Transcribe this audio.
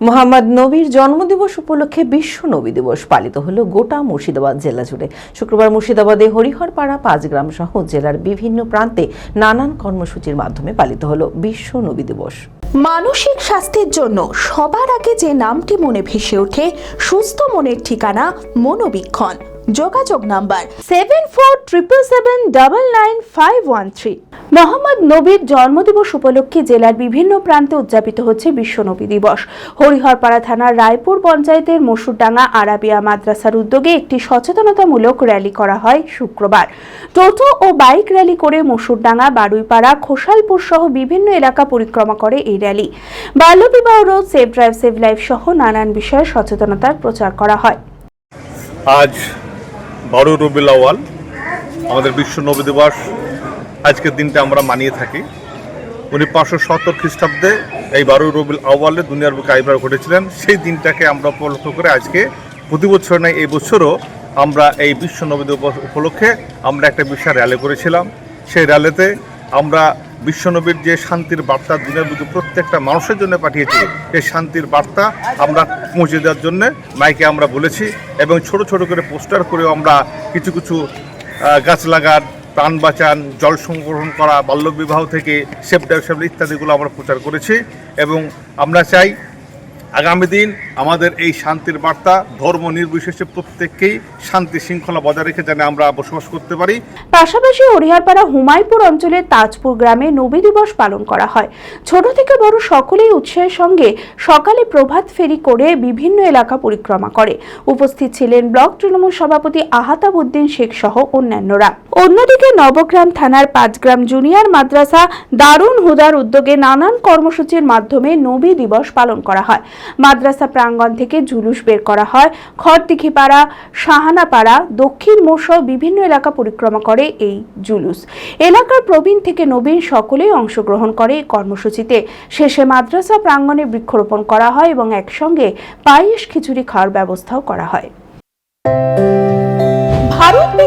মোহাম্মদ নবীর জন্মদিবস উপলক্ষে বিশ্ব নবী দিবস পালিত হলো গোটা মুর্শিদাবাদ জেলা জুড়ে। শুক্রবার মুর্শিদাবাদে হরিহরপাড়া পাঁচগ্রাম সহ জেলার বিভিন্ন প্রান্তে নানান কর্মসূচির মাধ্যমে পালিত হলো বিশ্ব নবী দিবস। মানসিক স্বাস্থ্যের জন্য সবার আগে যে নামটি মনে ভেসে ওঠে, সুস্থ মনের ঠিকানা মনোবীক্ষণ। যোগাযোগ number seven four triple seven double nine five one three Mohammad নবীর জন্মদিবস উপলক্ষে জেলার বিভিন্ন প্রান্তে উদযাপিত হচ্ছে বিশ্ব নবী দিবস। হরিহরপাড়া থানার রায়পুর পঞ্চায়েতের মসুরডাঙ্গা আরাবিয়া মাদ্রাসার উদ্যোগে একটি সচেতনতামূলক র্যালি করা হয় শুক্রবার। টোটো ও বাইক র্যালি করে মসুরডাঙ্গা, বারুইপাড়া খোসালপুর সহ বিভিন্ন এলাকা পরিক্রমা করে এই র্যালি। বাল্যবিবাহ রোধ সেভ ড্রাইভ সেভ লাইফ সহ নানান বিষয়ে সচেতনতার প্রচার করা হয়। আজ বারো রবিল আওয়াল আমাদের বিশ্ব নবী দিবস। আজকের দিনটা আমরা মানিয়ে থাকি। উনি পাঁচশো সত্তর খ্রিস্টাব্দে এই বারো রবিল আওয়ালে দুনিয়ার বুকে আবির্ভাব ঘটেছিলেন। সেই দিনটাকে আমরা উপলক্ষ করে আজকে প্রতি বছর নয়, এই বছরও আমরা এই বিশ্ব নবী দিবস উপলক্ষে আমরা একটা বিশাল র্যালি করেছিলাম। সেই র্যালিতে আমরা বিশ্বনবীর যে শান্তির বার্তা দিনের বুঝে প্রত্যেকটা মানুষের জন্য পাঠিয়েছি সেই শান্তির বার্তা আমরা পৌঁছে দেওয়ার জন্য মাইকে আমরা বলেছি এবং ছোট ছোট করে পোস্টার করেও আমরা কিছু কিছু গাছ লাগান প্রাণ বাঁচান, জল সংগ্রহণ করা, বাল্যবিবাহ থেকে সেফ সেফ ইত্যাদিগুলো আমরা প্রচার করেছি এবং আমরা চাই আগামী দিন আমাদের এই শান্তির বার্তা ধর্ম নির্বিশেষে প্রত্যেককেই শান্তি শৃঙ্খলা বজায় রেখে যেন আমরা বসবাস করতে পারি। পাশাপাশি হরিহরপাড়া হুমায়পুর অঞ্চলের তাজপুর গ্রামে নবী দিবস পালন করা হয়। ছোট থেকে বড় সকলেই উৎসাহের সঙ্গে সকালে প্রভাত ফেরি করে বিভিন্ন এলাকা পরিক্রমা করে। উপস্থিত ছিলেন ব্লক তৃণমূল সভাপতি আহাতাবুদ্দিন শেখ সহ অন্যান্যরা। অন্যদিকে নবগ্রাম থানার পাঁচগ্রাম জুনিয়র মাদ্রাসা দারুণ হুদার উদ্যোগে নানান কর্মসূচির মাধ্যমে নবী দিবস পালন করা হয়। মাদ্রাসা প্রাঙ্গণ থেকে জুলুস বের করা হয়। খড়দিঘিপাড়া সাহানাপাড়া দক্ষিণ মোড়সহ বিভিন্ন এলাকা পরিক্রমা করে এই জুলুস। এলাকার প্রবীণ থেকে নবীন সকলেই অংশগ্রহণ করে এই কর্মসূচিতে। শেষে মাদ্রাসা প্রাঙ্গণে বৃক্ষরোপণ করা হয় এবং একসঙ্গে পায়েস, খিচুড়ি, খাওয়ার ব্যবস্থাও করা হয়।